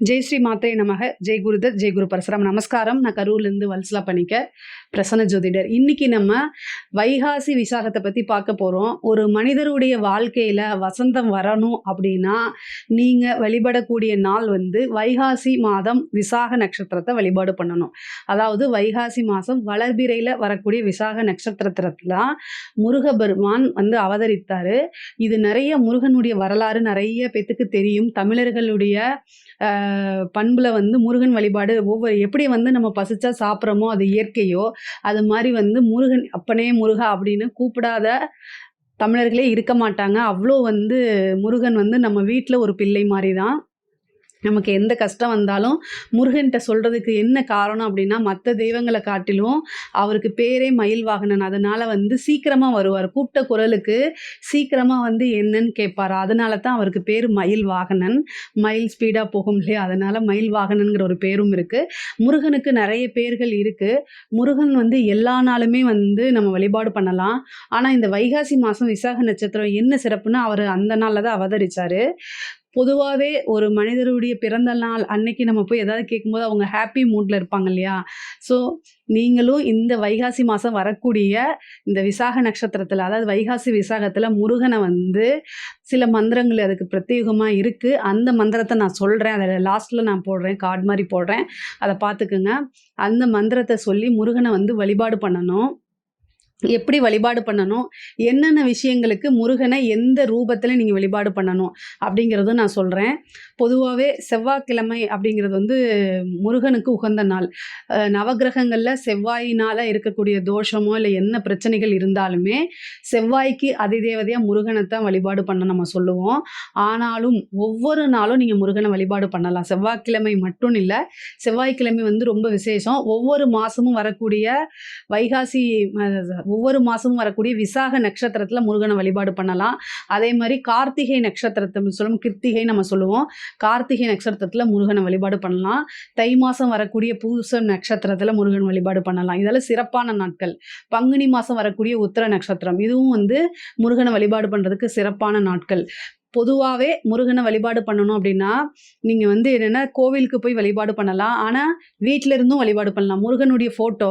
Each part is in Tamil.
ஜெய் ஸ்ரீ மாத்ரே நமக. ஜெய் குருதத் ஜெய் குரு பரசுராம். நமஸ்காரம். நான் கரூர்லேருந்து வல்சலா பண்ணிக்க பிரசன்ன ஜோதிடர். இன்னைக்கு நம்ம வைகாசி விசாகத்தை பற்றி பார்க்க போகிறோம் ஒரு மனிதருடைய வாழ்க்கையில் வசந்தம் வரணும் அப்படின்னா நீங்கள் வழிபடக்கூடிய நாள் வந்து வைகாசி மாதம் விசாக நட்சத்திரத்தை வழிபாடு பண்ணணும். அதாவது வைகாசி மாதம் வளர்பிறையில் வரக்கூடிய விசாக நட்சத்திரத்தில் முருகபெருமான் வந்து அவதரித்தார். இது நிறைய முருகனுடைய வரலாறு நிறைய பேத்துக்கு தெரியும். தமிழர்களுடைய பண்பில் வந்து முருகன் வழிபாடு ஒவ்வொரு எப்படி வந்து நம்ம பசிச்சா சாப்பிட்றோமோ அது இயற்கையோ அது மாதிரி வந்து முருகன் அப்பனே முருகா அப்படின்னு கூப்பிடாத தமிழர்களே இருக்க மாட்டாங்க. அவ்வளோ வந்து முருகன் வந்து நம்ம வீட்டில் ஒரு பிள்ளை மாதிரி தான் நமக்கு எந்த கஷ்டம் வந்தாலும் முருகன்கிட்ட சொல்கிறதுக்கு என்ன காரணம் அப்படின்னா மற்ற தெய்வங்களை காட்டிலும் அவருக்கு பேரே மயில் வாகனன். அதனால் வந்து சீக்கிரமாக வருவார். கூப்பிட்ட குரலுக்கு சீக்கிரமாக வந்து என்னன்னு கேட்பார். அதனால தான் அவருக்கு பேர் மயில் வாகனன். மயில் ஸ்பீடாக போகும் இல்லையா? அதனால் மயில் வாகனன்கிற ஒரு பேரும் இருக்குது முருகனுக்கு நிறைய பேர்கள் இருக்குது முருகன் வந்து எல்லா நாளுமே வந்து நம்ம வழிபாடு பண்ணலாம். ஆனால் இந்த வைகாசி மாதம் விசாக நட்சத்திரம் என்ன சிறப்புன்னா அவர் அந்த நாளில் தான் அவதரித்தார் பொதுவாகவே ஒரு மனிதருடைய பிறந்த நாள் அன்னைக்கு நம்ம போய் ஏதாவது கேட்கும்போது அவங்க ஹாப்பி மூடில் இருப்பாங்க இல்லையா? ஸோ நீங்களும் இந்த வைகாசி மாதம் வரக்கூடிய இந்த விசாக நட்சத்திரத்தில் அதாவது வைகாசி விசாகத்தில் முருகனை வந்து சில மந்திரங்கள் அதுக்கு பிரத்யேகமாக இருக்குது அந்த மந்திரத்தை நான் சொல்கிறேன் அதில் லாஸ்ட்டில் நான் போடுறேன். கார்டு மாதிரி போடுறேன். அதை பார்த்துக்குங்க. அந்த மந்திரத்தை சொல்லி முருகனை வந்து வழிபாடு பண்ணணும். எப்படி வழிபாடு பண்ணணும்? என்னென்ன விஷயங்களுக்கு முருகனை எந்த ரூபத்தில் நீங்கள் வழிபாடு பண்ணணும்? அப்படிங்கிறதும் நான் சொல்கிறேன் பொதுவாகவே செவ்வாய்க்கிழமை அப்படிங்கிறது வந்து முருகனுக்கு உகந்த நாள். நவகிரகங்களில் செவ்வாயினால் இருக்கக்கூடிய தோஷமோ இல்லை என்ன பிரச்சனைகள் இருந்தாலுமே செவ்வாய்க்கு அதிதேவதையாக முருகனை தான் வழிபாடு பண்ண நம்ம சொல்லுவோம். ஆனாலும் ஒவ்வொரு நாளும் நீங்கள் முருகனை வழிபாடு பண்ணலாம். செவ்வாய்க்கிழமை மட்டும் இல்லை செவ்வாய்க்கிழமை வந்து ரொம்ப விசேஷம். ஒவ்வொரு மாதமும் வரக்கூடிய வைகாசி ஒவ்வொரு மாதமும் வரக்கூடிய விசாக நட்சத்திரத்தில் முருகனை வழிபாடு பண்ணலாம். அதே மாதிரி கார்த்திகை நட்சத்திரத்தை சொல்லுவோம். கிருத்திகை நம்ம சொல்லுவோம். கார்த்திகை நட்சத்திரத்தில் முருகனை வழிபாடு பண்ணலாம். தை மாதம் வரக்கூடிய பூச நட்சத்திரத்தில் முருகன் வழிபாடு பண்ணலாம். இதெல்லாம் சிறப்பான நாட்கள். பங்குனி மாதம் வரக்கூடிய உத்திர நட்சத்திரம். இதுவும் வந்து முருகனை வழிபாடு பண்ணுறதுக்கு சிறப்பான நாட்கள். பொதுவாகவே முருகனை வழிபாடு பண்ணணும் அப்படின்னா நீங்கள் வந்து என்னென்னா கோவிலுக்கு போய் வழிபாடு பண்ணலாம். ஆனால் வீட்டில் இருந்தும் வழிபாடு பண்ணலாம். முருகனுடைய ஃபோட்டோ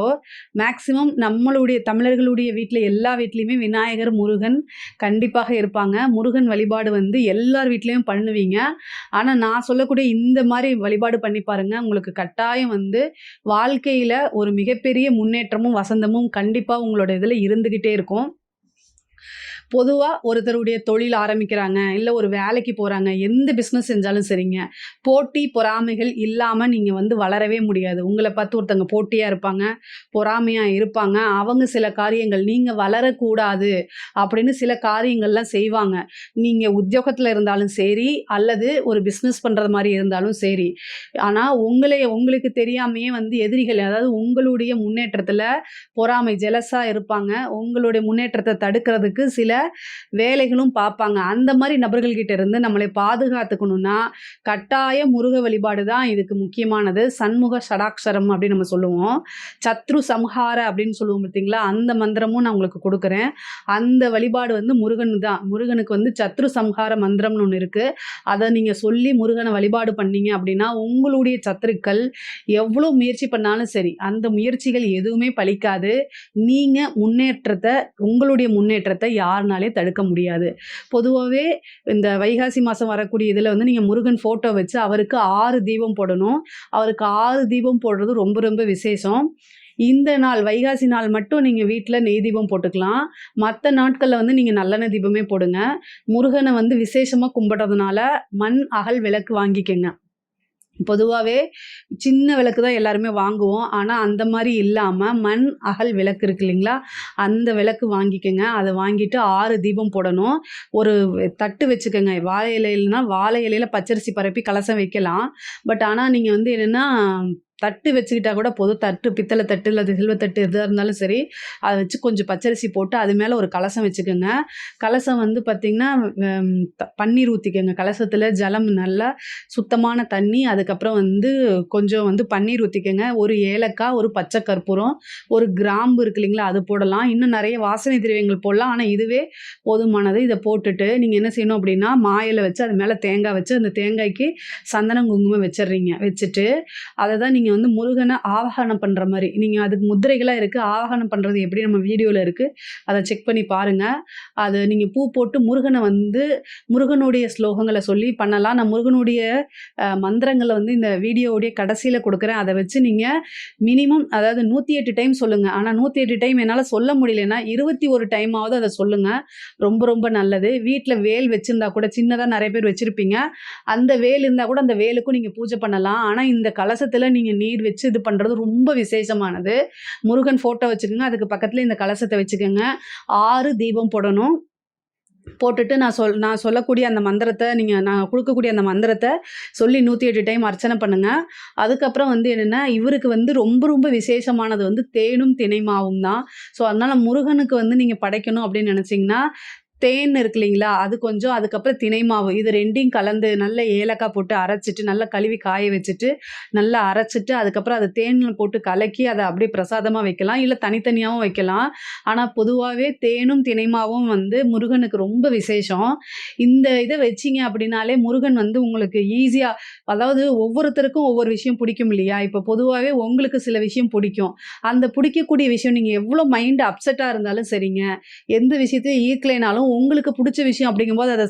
மேக்சிமம் நம்மளுடைய தமிழர்களுடைய வீட்டில் எல்லா வீட்லேயுமே விநாயகர் முருகன் கண்டிப்பாக இருப்பாங்க. முருகன் வழிபாடு வந்து எல்லார் வீட்லேயும் பண்ணுவீங்க. ஆனால் நான் சொல்லக்கூடிய இந்த மாதிரி வழிபாடு பண்ணி பாருங்கள் உங்களுக்கு கட்டாயம் வந்து வாழ்க்கையில் ஒரு மிகப்பெரிய முன்னேற்றமும் வசந்தமும் கண்டிப்பாக உங்களோட இதில் இருந்துக்கிட்டே இருக்கும். பொதுவாக ஒருத்தருடைய தொழில் ஆரம்பிக்கிறாங்க இல்லை ஒரு வேலைக்கு போகிறாங்க எந்த பிஸ்னஸ் செஞ்சாலும் சரிங்க. போட்டி பொறாமைகள் இல்லாமல் நீங்கள் வந்து வளரவே முடியாது. உங்களை பார்த்து ஒருத்தவங்க போட்டியாக இருப்பாங்க பொறாமையாக இருப்பாங்க. அவங்க சில காரியங்கள் நீங்கள் வளரக்கூடாது அப்படின்னு சில காரியங்கள்லாம் செய்வாங்க. நீங்கள் உத்தியோகத்தில் இருந்தாலும் சரி அல்லது ஒரு பிஸ்னஸ் பண்ணுறது மாதிரி இருந்தாலும் சரி. ஆனால் உங்களை உங்களுக்கு தெரியாமையே வந்து எதிரிகள் அதாவது உங்களுடைய முன்னேற்றத்தில் பொறாமை ஜெலஸாக இருப்பாங்க. உங்களுடைய முன்னேற்றத்தை தடுக்கிறதுக்கு சில வேலைகளும் பார்ப்பாங்க. அந்த மாதிரி நபர்கள்கிட்ட இருந்து நம்மளை பாதுகாத்துக்கணும்னா கட்டாய முருக வழிபாடு தான் இதுக்கு முக்கியமானது. சண்முக சடாக்ஷரம் அப்படின்னு நம்ம சொல்லுவோம். சத்ரு சம்ஹார அப்படின்னு சொல்லுவோம் பார்த்தீங்களா? அந்த மந்திரமும் நான் உங்களுக்கு கொடுக்குறேன். அந்த வழிபாடு வந்து முருகன் தான். முருகனுக்கு வந்து சத்ரு சம்ஹார மந்திரம்னு ஒன்று இருக்குது அதை நீங்கள் சொல்லி முருகனை வழிபாடு பண்ணீங்க அப்படின்னா உங்களுடைய சத்துருக்கள் எவ்வளோ முயற்சி பண்ணாலும் சரி அந்த முயற்சிகள் எதுவுமே பலிக்காது. நீங்கள் முன்னேற்றத்தை உங்களுடைய முன்னேற்றத்தை யார் யாருனாலே தடுக்க முடியாது. பொதுவாகவே இந்த வைகாசி மாதம் வரக்கூடிய இதில் வந்து நீங்கள் முருகன் ஃபோட்டோ வச்சு அவருக்கு ஆறு தீபம் போடணும். அவருக்கு ஆறு தீபம் போடுறது ரொம்ப ரொம்ப விசேஷம். இந்த நாள் வைகாசி நாள் மட்டும் நீங்கள் வீட்டில் நெய் தீபம் போட்டுக்கலாம். மற்ற நாட்களில் வந்து நீங்கள் நல்லெண்ணெய் தீபமே போடுங்க. முருகனை வந்து விசேஷமாக கும்பிட்றதுனால மண் அகல் விளக்கு வாங்கிக்கங்க. பொதுவாகவே சின்ன விளக்கு தான் எல்லாருமே வாங்குவோம். ஆனால் அந்த மாதிரி இல்லாமல் மண் அகல் விளக்கு இருக்கு இல்லைங்களா? அந்த விளக்கு வாங்கிக்கோங்க. அதை வாங்கிட்டு ஆறு தீபம் போடணும். ஒரு தட்டு வச்சுக்கோங்க. வாழை இலையிலனா வாழை இலையில் பச்சரிசி பரப்பி கலசம் வைக்கலாம். பட் ஆனால் நீங்கள் வந்து என்னென்னா தட்டு வச்சுக்கிட்டா கூட போதும். தட்டு பித்தளை தட்டு இல்லை செல்வத்தட்டு எதாக இருந்தாலும் சரி அதை வச்சு கொஞ்சம் பச்சரிசி போட்டு அது மேலே ஒரு கலசம் வச்சுக்கோங்க. கலசம் வந்து பார்த்திங்கன்னா த- பன்னீர் ஊற்றிக்கோங்க கலசத்தில் ஜலம் நல்லா சுத்தமான தண்ணி அதுக்கப்புறம் வந்து கொஞ்சம் வந்து பன்னீர் ஊற்றிக்கோங்க ஒரு ஏலக்காய் ஒரு பச்சை கற்பூரம் ஒரு கிராம்பு இருக்கு இல்லைங்களா அது போடலாம். இன்னும் நிறைய வாசனை திரவியங்கள் போடலாம். ஆனால் இதுவே போதுமானது. இதை போட்டுட்டு நீங்கள் என்ன செய்யணும் அப்படின்னா மாயில் வச்சு அது மேலே தேங்காய் வச்சு அந்த தேங்காய்க்கு சந்தனம் குங்குமம் வச்சிடுறீங்க. வச்சுட்டு அதை தான் நீங்கள் நீங்கள் வந்து முருகனை ஆவாகனம் பண்ணுற மாதிரி. நீங்கள் அதுக்கு முதிரைகளாக இருக்குது ஆவாகனம் பண்ணுறது எப்படி நம்ம வீடியோவில் இருக்குது அதை செக் பண்ணி பாருங்கள் அது நீங்கள் பூ போட்டு முருகனை வந்து முருகனுடைய ஸ்லோகங்களை சொல்லி பண்ணலாம். நான் முருகனுடைய மந்திரங்களை வந்து இந்த வீடியோவுடைய கடைசியில் கொடுக்குறேன். அதை வச்சு நீங்கள் மினிமம் அதாவது நூற்றி எட்டு டைம் சொல்லுங்கள் ஆனால் நூற்றி எட்டு டைம் என்னால் சொல்ல முடியலன்னா இருபத்தி ஒரு டைமாவது அதை சொல்லுங்கள் ரொம்ப ரொம்ப நல்லது. வீட்டில் வேல் வச்சுருந்தா கூட சின்னதாக நிறைய பேர் வச்சுருப்பீங்க. அந்த வேல் இருந்தால் கூட அந்த வேலுக்கும் நீங்கள் பூஜை பண்ணலாம். ஆனால் இந்த கலசத்தில் நீங்கள் நீர் வச்சு இது பண்ணுறது ரொம்ப விசேஷமானது. முருகன் ஃபோட்டோ வச்சுக்கோங்க அதுக்கு பக்கத்தில் இந்த கலசத்தை வச்சுக்கோங்க. ஆறு தீபம் போடணும். போட்டுட்டு நான் சொல் நான் சொல்லக்கூடிய அந்த மந்திரத்தை நீங்கள் நான் கொடுக்கக்கூடிய அந்த மந்திரத்தை சொல்லி நூற்றி எட்டு டைம் அர்ச்சனை பண்ணுங்கள் அதுக்கப்புறம் வந்து என்னென்னா இவருக்கு வந்து ரொம்ப ரொம்ப விசேஷமானது வந்து தேனும் திணைமாவும் தான் ஸோ அதனால் முருகனுக்கு வந்து நீங்கள் படைக்கணும் அப்படின்னு நினச்சிங்கன்னா தேன் இருக்கு இல்லைங்களா? அது கொஞ்சம் அதுக்கப்புறம் திணை மாவு. இது ரெண்டையும் கலந்து நல்ல ஏலக்காய் போட்டு அரைச்சிட்டு நல்லா கழுவி காய வச்சுட்டு நல்லா அரைச்சிட்டு அதுக்கப்புறம் அதை தேனில் போட்டு கலக்கி அதை அப்படியே பிரசாதமாக வைக்கலாம். இல்லை தனித்தனியாகவும் வைக்கலாம். ஆனால் பொதுவாகவே தேனும் திணைமாவும் வந்து முருகனுக்கு ரொம்ப விசேஷம். இந்த இதை வச்சிங்க அப்படின்னாலே முருகன் வந்து உங்களுக்கு ஈஸியாக அதாவது ஒவ்வொருத்தருக்கும் ஒவ்வொரு விஷயம் பிடிக்கும் இல்லையா? இப்போ பொதுவாகவே உங்களுக்கு சில விஷயம் பிடிக்கும். அந்த பிடிக்கக்கூடிய விஷயம் நீங்கள் எவ்வளோ மைண்டு அப்செட்டாக இருந்தாலும் சரிங்க. எந்த விஷயத்தையும் ஈர்க்கலைனாலும் உங்களுக்கு பிடிச்ச விஷயம் அப்படிங்கும்போது அதை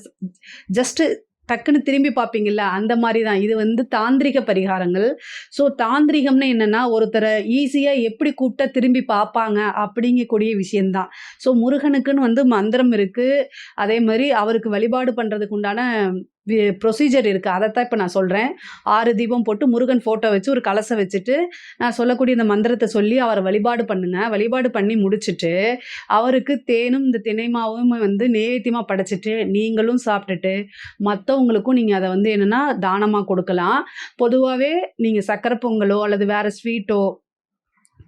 ஜஸ்ட்டு டக்குன்னு திரும்பி பார்ப்பீங்கல்ல அந்த மாதிரி தான் இது வந்து தாந்திரிக பரிகாரங்கள். ஸோ தாந்திரிகம்னு என்னென்னா ஒருத்தரை ஈஸியாக எப்படி கூப்பிட்டா திரும்பி பார்ப்பாங்க அப்படிங்கக்கூடிய விஷயந்தான் ஸோ முருகனுக்குன்னு வந்து மந்திரம் இருக்குது அதே மாதிரி அவருக்கு வழிபாடு பண்ணுறதுக்கு உண்டான ப்ரொசீஜர் இருக்குது அதைத்தான் இப்போ நான் சொல்கிறேன் ஆறு தீபம் போட்டு முருகன் ஃபோட்டோ வச்சு ஒரு கலசை வச்சுட்டு நான் சொல்லக்கூடிய இந்த மந்திரத்தை சொல்லி அவரை வழிபாடு பண்ணுங்க வழிபாடு பண்ணி முடிச்சுட்டு அவருக்கு தேனும் இந்த திணைமாவும் வந்து நேவேத்தியமாக படைச்சிட்டு நீங்களும் சாப்பிட்டுட்டு மற்றவங்களுக்கும் நீங்கள் அதை வந்து என்னென்னா தானமாக கொடுக்கலாம். பொதுவாகவே நீங்கள் சக்கரை பொங்கலோ அல்லது வேறு ஸ்வீட்டோ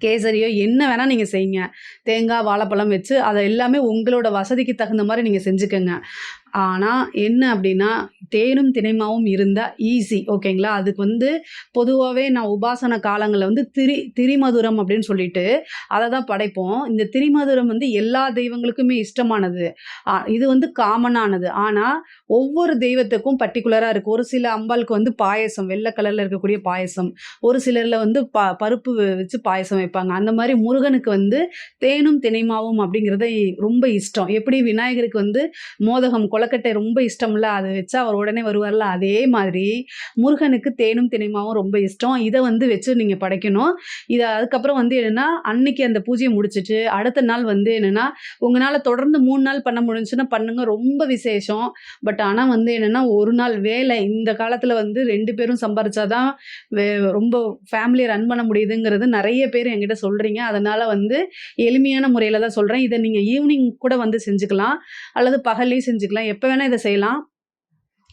கேசரியோ என்ன வேணால் நீங்கள் செய்யுங்க. தேங்காய் வாழைப்பழம் வச்சு அதை எல்லாமே உங்களோட வசதிக்கு தகுந்த மாதிரி நீங்கள் செஞ்சுக்கோங்க. ஆனால் என்ன அப்படின்னா தேனும் திணைமாவும் இருந்தால் ஈஸி ஓகேங்களா அதுக்கு வந்து பொதுவாகவே நான் உபாசன காலங்களில் வந்து திரி திரிமதுரம் அப்படின்னு சொல்லிட்டு அதை தான் படைப்போம். இந்த திரிமதுரம் வந்து எல்லா தெய்வங்களுக்குமே இஷ்டமானது. இது வந்து காமனானது ஆனால் ஒவ்வொரு தெய்வத்துக்கும் பர்டிகுலராக இருக்குது ஒரு சில அம்பாளுக்கு வந்து பாயசம் வெள்ளை கலரில் இருக்கக்கூடிய பாயசம். ஒரு சிலரில் வந்து ப பருப்பு வச்சு பாயசம் வைப்பாங்க. அந்த மாதிரி முருகனுக்கு வந்து தேனும் திணைமாவும் அப்படிங்கிறது ரொம்ப இஷ்டம். எப்படி விநாயகருக்கு வந்து மோதகம் கொலக்கட்டை ரொம்ப இஷ்டம்ல அது வச்சு அவர் உடனே வருவார்ல அதே மாதிரி முருகனுக்கு தேனும் தினைமாவும் ரொம்ப இஷ்டம். இதை வந்து வச்சு நீங்கள் படைக்கணும். இதை அதுக்கப்புறம் வந்து என்னென்னா அன்னைக்கு அந்த பூஜையை முடிச்சுட்டு அடுத்த நாள் வந்து என்னென்னா உங்களால் தொடர்ந்து மூணு நாள் பண்ண முடிஞ்சுன்னா பண்ணுங்க ரொம்ப விசேஷம். பட் ஆனால் வந்து என்னென்னா ஒரு நாள் வேலை இந்த காலத்தில் வந்து ரெண்டு பேரும் சம்பாரிச்சாதான் வே ரொம்ப ஃபேமிலியை ரன் பண்ண முடியுதுங்கிறது நிறைய பேர் என்கிட்ட சொல்கிறீங்க அதனால் வந்து எளிமையான முறையில் தான் சொல்கிறேன் இதை நீங்கள் ஈவினிங் கூட வந்து செஞ்சுக்கலாம். அல்லது பகல்லையும் செஞ்சுக்கலாம். எப்போ வேணால் இதை செய்யலாம்.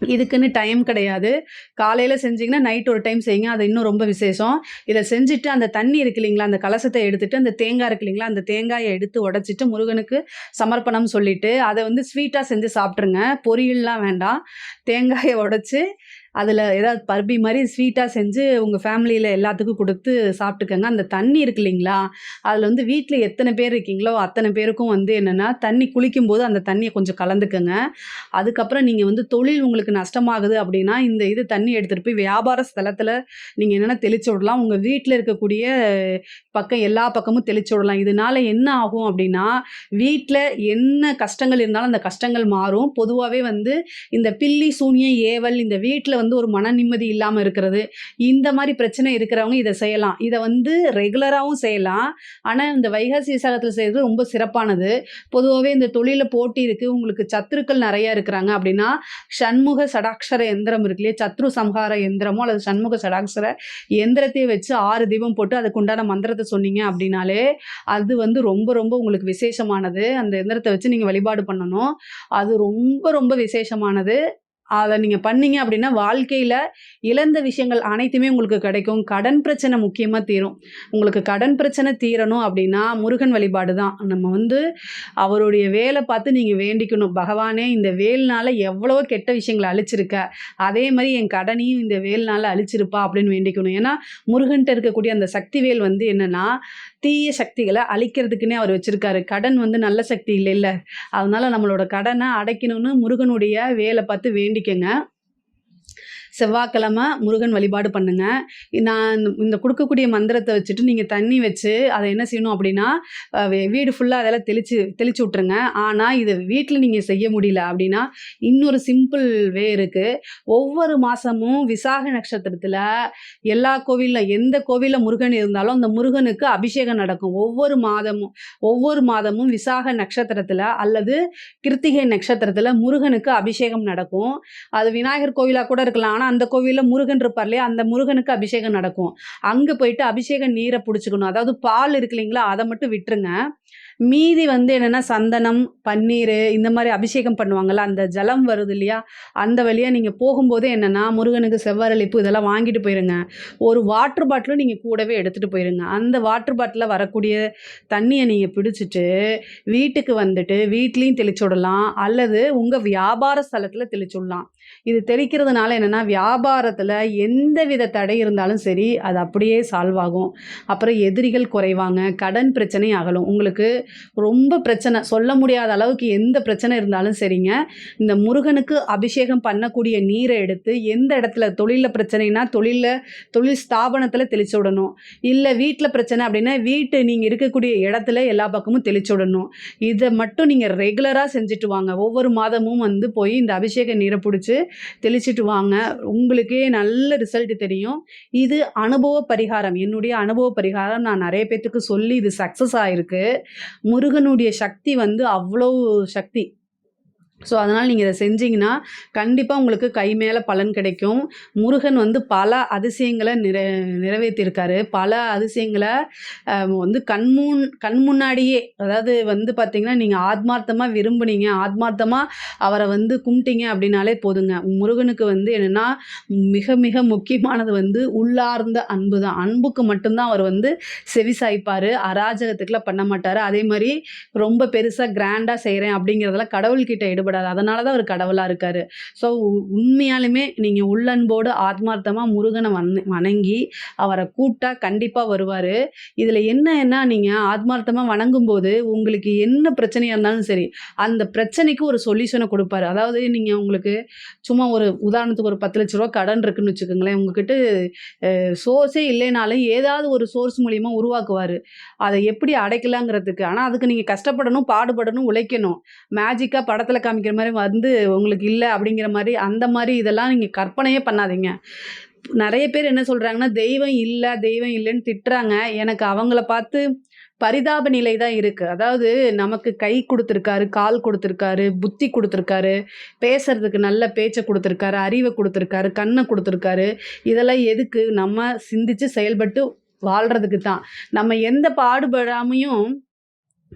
இதுக்குன்னு டைம் கிடையாது. காலையில் செஞ்சீங்கன்னா நைட் ஒரு டைம் செய்யுங்க. அது இன்னும் ரொம்ப விசேஷம். இதை செஞ்சுட்டு அந்த தண்ணி இருக்கு இல்லைங்களா? அந்த கலசத்தை எடுத்துட்டு அந்த தேங்காய் இருக்கு இல்லைங்களா? அந்த தேங்காயை எடுத்து உடச்சிட்டு முருகனுக்கு சமர்ப்பணம் சொல்லிட்டு அதை வந்து ஸ்வீட்டாக செஞ்சு சாப்பிட்ருங்க பொரியல்லாம் வேண்டாம். தேங்காயை உடச்சி அதில் ஏதாவது பர்பி மாதிரி ஸ்வீட்டாக செஞ்சு உங்கள் ஃபேமிலியில் எல்லாத்துக்கும் கொடுத்து சாப்பிட்டுக்கோங்க. அந்த தண்ணி இருக்கு இல்லைங்களா? அதில் வந்து வீட்டில் எத்தனை பேர் இருக்கீங்களோ அத்தனை பேருக்கும் வந்து என்னென்னா தண்ணி குளிக்கும்போது அந்த தண்ணியை கொஞ்சம் கலந்துக்கோங்க. அதுக்கப்புறம் நீங்கள் வந்து தொழில் உங்களுக்கு நஷ்டமாகுது அப்படின்னா இந்த இது தண்ணி எடுத்துகிட்டு போய் வியாபார ஸ்தலத்தில் நீங்கள் என்னென்னா தெளிச்சு விடலாம் உங்கள் வீட்டில் இருக்கக்கூடிய பக்கம் எல்லா பக்கமும் தெளிச்சு விடலாம். இதனால என்ன ஆகும் அப்படின்னா வீட்டில் என்ன கஷ்டங்கள் இருந்தாலும் அந்த கஷ்டங்கள் மாறும். பொதுவாகவே வந்து இந்த பில்லி சூனியம் ஏவல் இந்த வீட்டில் வந்து ஒரு மன நிம்மதி இல்லாமல் இருக்கிறது. இந்த மாதிரி பிரச்சனை இருக்கிறவங்க இதை செய்யலாம். இதை வந்து ரெகுலராகவும் செய்யலாம். ஆனால் இந்த வைகாசி விசாகத்தில் செய்கிறது ரொம்ப சிறப்பானது. பொதுவாகவே இந்த தொழிலில் போட்டி இருக்குது உங்களுக்கு சத்துருக்கள் நிறையா இருக்கிறாங்க அப்படின்னா சண்முக சடாக்ஷர எந்திரம் இருக்கு இல்லையா? சத்ரு சம்ஹார எந்திரமோ அல்லது சண்முக சடாக்ஷர எந்திரத்தையே வச்சு ஆறு தீபம் போட்டு அதுக்கு உண்டான மந்திரத்தை சொன்னீங்க அப்படின்னாலே அது வந்து ரொம்ப ரொம்ப உங்களுக்கு விசேஷமானது. அந்த எந்திரத்தை வச்சு நீங்கள் வழிபாடு பண்ணணும். அது ரொம்ப ரொம்ப விசேஷமானது. அதை நீங்கள் பண்ணீங்க அப்படின்னா, வாழ்க்கையில் இழந்த விஷயங்கள் அனைத்துமே உங்களுக்கு கிடைக்கும். கடன் பிரச்சனை முக்கியமாக தீரும். உங்களுக்கு கடன் பிரச்சனை தீரணும் அப்படின்னா, முருகன் வழிபாடு தான். நம்ம வந்து அவருடைய வேலை பார்த்து நீங்கள் வேண்டிக்கணும். பகவானே இந்த வேல்னால் எவ்வளவோ கெட்ட விஷயங்களை அழிச்சிருக்க. அதே மாதிரி என் கடனையும் இந்த வேல்னால் அழிச்சிருப்பா அப்படின்னு வேண்டிக்கணும். ஏன்னா, முருகன்ட்ட இருக்கக்கூடிய அந்த சக்தி வேல் வந்து என்னென்னா தீய சக்திகளை அழிக்கிறதுக்குன்னே அவர் வச்சிருக்காரு. கடன் வந்து நல்ல சக்தி இல்லைல்ல. அதனால நம்மளோட கடனை அடைக்கணும்னு முருகனுடைய வேலை பார்த்து வேண்டிக்கங்க. செவ்வாய்க்கிழமை முருகன் வழிபாடு பண்ணுங்க. நான் இந்த இந்த மந்திரத்தை வச்சுட்டு நீங்கள் தண்ணி வச்சு, அதை என்ன செய்யணும் அப்படின்னா, வீடு ஃபுல்லாக அதெல்லாம் தெளிச்சு தெளிச்சு விட்ருங்க ஆனால் இது வீட்டில் நீங்கள் செய்ய முடியல அப்படின்னா, இன்னொரு சிம்பிள் வே இருக்குது ஒவ்வொரு மாதமும் விசாக நட்சத்திரத்தில் எல்லா கோவிலில் எந்த கோவிலில் முருகன் இருந்தாலும், அந்த முருகனுக்கு அபிஷேகம் நடக்கும். ஒவ்வொரு மாதமும் ஒவ்வொரு மாதமும் விசாக நட்சத்திரத்தில் அல்லது கிருத்திகை நட்சத்திரத்தில் முருகனுக்கு அபிஷேகம் நடக்கும். அது விநாயகர் கோவிலாக கூட இருக்கலாம். ஆனால் ஆனா, அந்த கோவிலில் முருகன் இருப்பார் இல்லையா? அந்த முருகனுக்கு அபிஷேகம் நடக்கும். அங்கே போயிட்டு அபிஷேக நீரை பிடிச்சிக்கணும் அதாவது பால் இருக்கு இல்லைங்களா? அதை மட்டும் விட்டுருங்க. மீதி வந்து என்னென்னா சந்தனம், பன்னீர் இந்த மாதிரி அபிஷேகம் பண்ணுவாங்கல்ல, அந்த ஜலம் வருது இல்லையா? அந்த வழியாக நீங்கள் போகும்போதே என்னென்னா முருகனுக்கு செவ்வரளிப்பு இதெல்லாம் வாங்கிட்டு போயிருங்க. ஒரு வாட்டர் பாட்டிலும் நீங்கள் கூடவே எடுத்துகிட்டு போயிருங்க. அந்த வாட்டர் பாட்டிலில் வரக்கூடிய தண்ணியை நீங்கள் பிடிச்சிட்டு வீட்டுக்கு வந்துட்டு வீட்லேயும் தெளிச்சு விடலாம். அல்லது உங்கள் வியாபார ஸ்தலத்தில் தெளிச்சு விடலாம். இது தெளிக்கிறதுனால என்னென்னா வியாபாரத்தில் எந்த வித தடை இருந்தாலும் சரி, அது அப்படியே சால்வ் ஆகும். அப்புறம் எதிரிகள் குறைவாங்க. கடன் பிரச்சனை அகலும். உங்களுக்கு ரொம்ப பிரச்சனை, சொல்ல முடியாத அளவுக்கு எந்த பிரச்சனை இருந்தாலும் சரிங்க, இந்த முருகனுக்கு அபிஷேகம் பண்ணக்கூடிய நீரை எடுத்து எந்த இடத்துல தொழிலில் பிரச்சனைனா, தொழிலில் தொழில் ஸ்தாபனத்தில் தெளிச்சு விடணும். இல்லை வீட்டில் பிரச்சனை அப்படின்னா, வீட்டு நீங்கள் இருக்கக்கூடிய இடத்துல எல்லா பக்கமும் தெளிச்சு விடணும். இதை மட்டும் நீங்கள் ரெகுலராக செஞ்சுட்டு வாங்க. ஒவ்வொரு மாதமும் வந்து போய் இந்த அபிஷேக நீரை பிடிச்சி தெளிச்சுட்டு வாங்க. உங்களுக்கே நல்ல ரிசல்ட் தெரியும். இது அனுபவ பரிகாரம். என்னுடைய அனுபவ பரிகாரம் நான் நிறைய பேர்த்துக்கு சொல்லி இது சக்ஸஸ் ஆயிருக்கு. முருகனுடைய சக்தி வந்து அவ்வளோ சக்தி. ஸோ, அதனால் நீங்கள் இதை செஞ்சீங்கன்னா, கண்டிப்பாக உங்களுக்கு கை மேலே பலன் கிடைக்கும். முருகன் வந்து பல அதிசயங்களை நிற நிறைவேற்றியிருக்காரு பல அதிசயங்களை வந்து கண்முன் கண் முன்னாடியே அதாவது வந்து பார்த்திங்கன்னா நீங்கள் ஆத்மார்த்தமாக விரும்புனீங்க, ஆத்மார்த்தமாக அவரை வந்து கும்பிட்டீங்க அப்படின்னாலே போதுங்க. முருகனுக்கு வந்து என்னன்னா, மிக மிக முக்கியமானது வந்து உள்ளார்ந்த அன்பு தான். அன்புக்கு மட்டும்தான் அவர் வந்து செவிசாய்ப்பாரு. அராஜகத்துக்குலாம் பண்ண மாட்டார் அதே மாதிரி ரொம்ப பெருசாக கிராண்டாக செய்கிறேன் அப்படிங்கிறதெல்லாம் கடவுள்கிட்ட எடுபடாது. அதனால தான் அவர் கடவுளாக இருக்காரு. ஸோ, உண்மையாலுமே நீங்கள் உள்ளன்போடு ஆத்மார்த்தமாக முருகனை வந் வணங்கி அவரை கூப்பிட்டா வருவார் இதில் இதில என்னன்னா, ஆத்மார்த்தமாக வணங்கும் வணங்கும்போது உங்களுக்கு என்ன பிரச்சனையாக இருந்தாலும் சரி, அந்த பிரச்சனைக்கு ஒரு சொல்யூஷனை கொடுப்பாரு அதாவது நீங்கள் உங்களுக்கு சும்மா ஒரு உதாரணத்துக்கு ஒரு பத்து லட்ச ரூபா கடன் இருக்குன்னு வச்சுக்கோங்களேன். உங்ககிட்ட சோர்ஸே இல்லைனாலும் ஏதாவது ஒரு சோர்ஸ் மூலியமா உருவாக்குவார் அதை எப்படி அடைக்கலாங்கிறதுக்கு. ஆனால் அதுக்கு நீங்கள் கஷ்டப்படணும், பாடுபடணும், உழைக்கணும். மேஜிக்காக படத்தில் படத்தில காமிக்கிற மாதிரி வந்து உங்களுக்கு இல்லை அப்படிங்கிற மாதிரி அந்த மாதிரி இதெல்லாம் நீங்கள் கற்பனையே பண்ணாதீங்க. நிறைய பேர் என்ன சொல்கிறாங்கன்னா தெய்வம் இல்லை தெய்வம் இல்லைன்னு திட்டுறாங்க. எனக்கு அவங்கள பார்த்து பரிதாப நிலை தான் இருக்குது அதாவது நமக்கு கை கொடுத்துருக்காரு கால் கொடுத்துருக்காரு புத்தி கொடுத்துருக்காரு பேசுறதுக்கு நல்ல பேச்சை கொடுத்துருக்காரு அறிவை கொடுத்துருக்காரு கண்ணை கொடுத்துருக்காரு இதெல்லாம் எதுக்கு? நம்ம சிந்திச்சு செயல்பட்டு வாழ்கிறதுக்கு தான். நம்ம எந்த பாடுபடாமையும்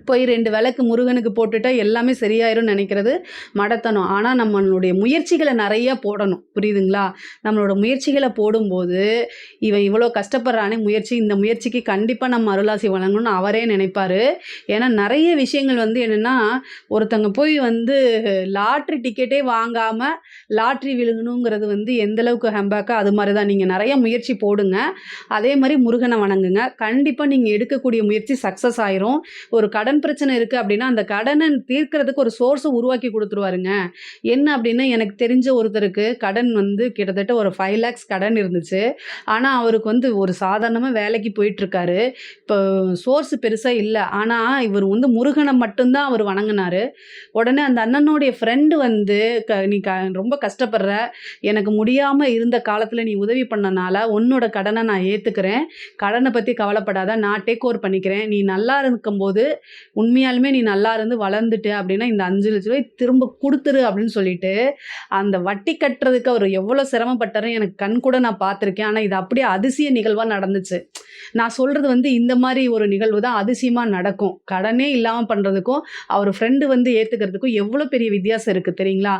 போய் ரெண்டு விளக்கு முருகனுக்கு போட்டுட்டா எல்லாமே சரியாயிரும்னு நினைக்கிறது மடத்தனம். ஆனால் நம்மளுடைய முயற்சிகளை நிறைய போடணும். புரியுதுங்களா? நம்மளோட முயற்சிகளை போடும்போது, இவன் இவ்வளோ கஷ்டப்படுறானே முயற்சி, இந்த முயற்சிக்கு கண்டிப்பாக நம்ம அருளாசி வழங்கணும்னு அவரே நினைப்பாரு. ஏன்னா, நிறைய விஷயங்கள் வந்து என்னென்னா ஒருத்தங்க போய் வந்து லாட்ரி டிக்கெட்டே வாங்காமல் லாட்ரி விழுகணுங்கிறது வந்து எந்தளவுக்கு அளவுக்கு அது மாதிரி தான். நீங்கள் நிறைய முயற்சி போடுங்க. அதே மாதிரி முருகனை வணங்குங்க. கண்டிப்பாக நீங்கள் எடுக்கக்கூடிய முயற்சி சக்ஸஸ் ஆயிரும். ஒரு கடன் பிரச்சனை இருக்கு அப்படின்னா, அந்த கடனை தீர்க்கிறதுக்கு ஒரு சோர்ஸை உருவாக்கி கொடுத்துருவாருங்க என்ன அப்படின்னா, எனக்கு தெரிஞ்ச ஒருத்தருக்கு கடன் வந்து கிட்டத்தட்ட ஒரு ஃபைவ் லேக்ஸ் கடன் இருந்துச்சு. ஆனால் அவருக்கு வந்து ஒரு சாதாரணமாக வேலைக்கு போயிட்டுருக்காரு. இப்போ சோர்ஸ் பெருசாக இல்லை ஆனால் இவர் வந்து முருகனை மட்டும்தான் அவர் வணங்கினார் உடனே அந்த அண்ணனுடைய ஃப்ரெண்டு வந்து க "நீ க ரொம்ப கஷ்டப்படுற. எனக்கு முடியாமல் இருந்த காலத்தில் நீ உதவி பண்ணனால, உன்னோட கடனை நான் ஏற்றுக்கிறேன் கடனை பற்றி கவலைப்படாத. நான் டேக் ஓவர் பண்ணிக்கிறேன். நீ நல்லா இருக்கும்போது உண்மையாலுமே நீ நல்லா இருந்து வளர்ந்துட்ட அப்படின்னா இந்த அஞ்சு லட்ச ரூபாய் திரும்ப கொடுத்துரு அப்படின்னு சொல்லிட்டு அந்த வட்டி கட்டுறதுக்கு அவர் எவ்வளோ சிரமப்பட்டாரு எனக்கு கண் கூட நான் பார்த்துருக்கேன். ஆனால் இது அப்படியே அதிசய நிகழ்வாக நடந்துச்சு. நான் சொல்கிறது வந்து இந்த மாதிரி ஒரு நிகழ்வு தான் அதிசயமாக நடக்கும். கடனே இல்லாமல் பண்ணுறதுக்கும் அவர் ஃப்ரெண்டு வந்து ஏற்றுக்கிறதுக்கும் எவ்வளோ பெரிய வித்தியாசம் இருக்குது தெரியுங்களா?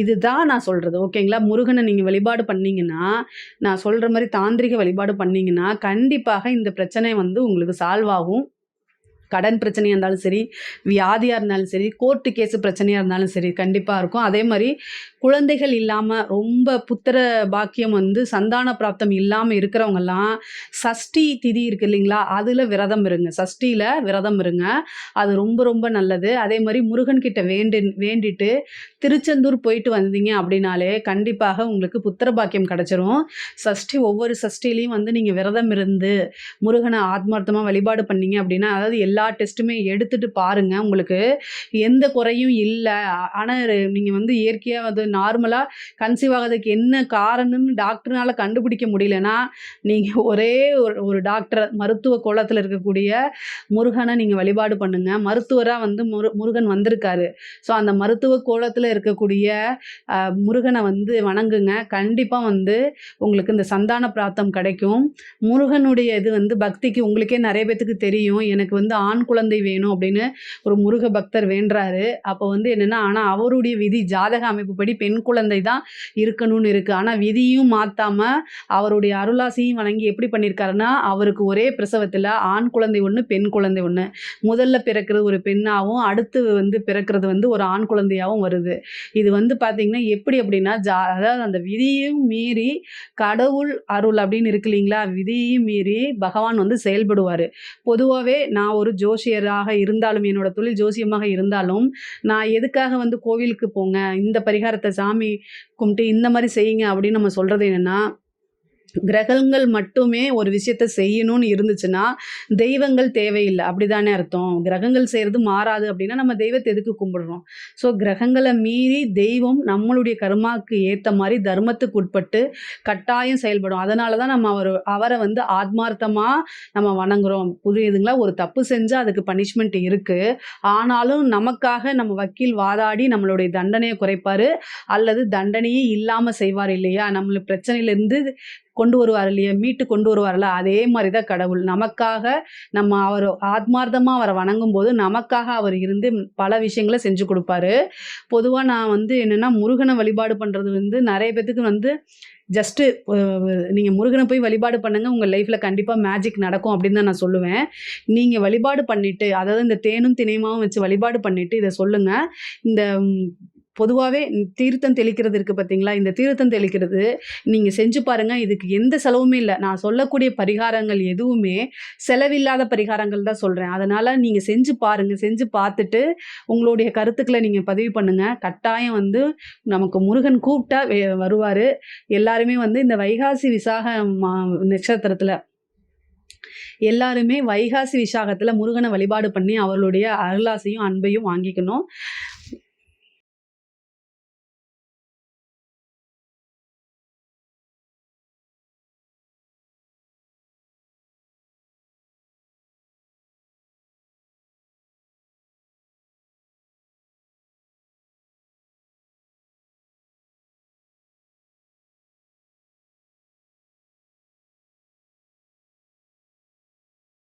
இதுதான் நான் சொல்கிறது ஓகேங்களா? முருகனை நீங்கள் வழிபாடு பண்ணிங்கன்னா நான் சொல்கிற மாதிரி தாந்திரிக வழிபாடு பண்ணீங்கன்னா கண்டிப்பாக இந்த பிரச்சனை வந்து உங்களுக்கு சால்வ் ஆகும். கடன் பிரச்சனையாக இருந்தாலும் சரி வியாதியாக இருந்தாலும் சரி கோர்ட்டு கேஸு பிரச்சனையாக இருந்தாலும் சரி கண்டிப்பாக இருக்கும். அதே மாதிரி குழந்தைகள் இல்லாமல் ரொம்ப புத்திர பாக்கியம் வந்து சந்தான பிராப்தம் இல்லாமல் இருக்கிறவங்கெல்லாம் சஷ்டி திதி இருக்கு இல்லைங்களா? அதில் விரதம் இருங்க. சஷ்டியில் விரதம் இருங்க. அது ரொம்ப ரொம்ப நல்லது. அதே மாதிரி முருகன் கிட்ட வேண்டு வேண்டிட்டு திருச்செந்தூர் போயிட்டு வந்தீங்க அப்படின்னாலே கண்டிப்பாக உங்களுக்கு புத்திர பாக்கியம் கிடச்சிரும். சஷ்டி ஒவ்வொரு சஷ்டிலையும் வந்து நீங்கள் விரதம் இருந்து முருகனை ஆத்மார்த்தமாக வழிபாடு பண்ணீங்க அப்படின்னா அதாவது எல்லா எல்லா டெஸ்ட்டுமே எடுத்துட்டு பாருங்க. உங்களுக்கு எந்த குறையும் இல்லை. ஆனால் நீங்கள் வந்து இயற்கையாக வந்து நார்மலாக கன்சீவ் ஆகிறதுக்கு என்ன காரணம்னு டாக்டர்னால் கண்டுபிடிக்க முடியலன்னா நீங்கள் ஒரே ஒரு ஒரு டாக்டர் மருத்துவ கோலத்தில் இருக்கக்கூடிய முருகனை நீங்கள் வழிபாடு பண்ணுங்க. மருத்துவராக வந்து முரு முருகன் வந்திருக்காரு. ஸோ அந்த மருத்துவ கோலத்தில் இருக்கக்கூடிய முருகனை வந்து வணங்குங்க. கண்டிப்பாக வந்து உங்களுக்கு இந்த சந்தான பிராப்தம் கிடைக்கும். முருகனுடைய இது வந்து பக்திக்கு உங்களுக்கே நிறைய பேத்துக்கு தெரியும். எனக்கு வந்து ஆண் ஆண் குழந்தை வேணும் அப்படின்னு ஒரு முருக பக்தர் வேண்டுறாரு. அப்போ வந்து என்னென்னா ஆனால் அவருடைய விதி ஜாதக அமைப்புப்படி பெண் குழந்தை தான் இருக்கணும்னு இருக்குது ஆனால் விதியும் மாற்றாமல் அவருடைய அருளாசியும் வழங்கி எப்படி பண்ணியிருக்காருன்னா அவருக்கு ஒரே பிரசவத்தில் ஆண் குழந்தை ஒன்று பெண் குழந்தை ஒன்று முதல்ல பிறக்கிறது ஒரு பெண்ணாகவும் அடுத்து வந்து பிறக்கிறது வந்து ஒரு ஆண் குழந்தையாகவும் வருது. இது வந்து பார்த்திங்கன்னா எப்படி அப்படின்னா ஜா அதாவது அந்த விதியும் மீறி கடவுள் அருள் அப்படின்னு இருக்கு இல்லைங்களா? விதியும் மீறி பகவான் வந்து செயல்படுவார். பொதுவாகவே நான் ஒரு ஜோசியராக இருந்தாலும் என்னோட தொழில் ஜோசியமாக இருந்தாலும் நான் எதுக்காக வந்து கோவிலுக்கு போங்க இந்த பரிகாரத்தை சாமி கும்பிட்டு இந்த மாதிரி செய்யுங்க அப்படின்னு நம்ம சொல்கிறது என்னென்னா கிரகங்கள் மட்டுமே ஒரு விஷயத்த செய்யணும்னு இருந்துச்சுன்னா தெய்வங்கள் தேவையில்லை. அப்படிதானே அர்த்தம். கிரகங்கள் செய்கிறது மாறாது அப்படின்னா நம்ம தெய்வத்தை எதுக்கு கும்பிடுறோம்? ஸோ கிரகங்களை மீறி தெய்வம் நம்மளுடைய கர்மாவுக்கு ஏற்ற மாதிரி தர்மத்துக்கு உட்பட்டு கட்டாயம் செயல்படும். அதனால தான் நம்ம அவர் அவரை வந்து ஆத்மார்த்தமாக நம்ம வணங்குறோம். புரியுதுங்களா ஒரு தப்பு செஞ்சால் அதுக்கு பனிஷ்மெண்ட் இருக்குது ஆனாலும் நமக்காக நம்ம வக்கீல் வாதாடி நம்மளுடைய தண்டனையை குறைப்பார். அல்லது தண்டனையே இல்லாமல் செய்வார் இல்லையா? நம்மளுக்கு பிரச்சனையிலேருந்து கொண்டு வருவார் இல்லையா? மீட்டு கொண்டு வருவார்ல? அதே மாதிரி தான் கடவுள். நமக்காக நம்ம அவர் ஆத்மார்த்தமாக அவரை வணங்கும் போது நமக்காக அவர் இருந்து பல விஷயங்களை செஞ்சு கொடுப்பாரு. பொதுவாக நான் வந்து என்னென்னா முருகனை வழிபாடு பண்ணுறது வந்து நிறைய பேத்துக்கு வந்து ஜஸ்ட்டு நீங்கள் முருகனை போய் வழிபாடு பண்ணுங்கள் உங்கள் லைஃப்பில் கண்டிப்பாக மேஜிக் நடக்கும் அப்படின்னு தான் நான் சொல்லுவேன். நீங்கள் வழிபாடு பண்ணிவிட்டு அதாவது இந்த தேனும் திணையமாகவும் வச்சு வழிபாடு பண்ணிவிட்டு இதை சொல்லுங்கள் இந்த பொதுவாகவே தீர்த்தம் தெளிக்கிறது இருக்குது பார்த்தீங்களா இந்த தீர்த்தம் தெளிக்கிறது நீங்கள் செஞ்சு பாருங்கள் இதுக்கு எந்த செலவுமே இல்லை. நான் சொல்லக்கூடிய பரிகாரங்கள் எதுவுமே செலவில்லாத பரிகாரங்கள் தான் சொல்கிறேன் அதனால் நீங்கள் செஞ்சு பாருங்கள் செஞ்சு பார்த்துட்டு உங்களுடைய கருத்துக்களை நீங்கள் பதிவு பண்ணுங்கள் கட்டாயம் வந்து நமக்கு முருகன் கூப்பிட்டா வருவார். எல்லாருமே வந்து இந்த வைகாசி விசாக மா நட்சத்திரத்தில் எல்லாருமே வைகாசி விசாகத்தில் முருகனை வழிபாடு பண்ணி அவர்களுடைய அருளாசையும் அன்பையும் வாங்கிக்கணும்.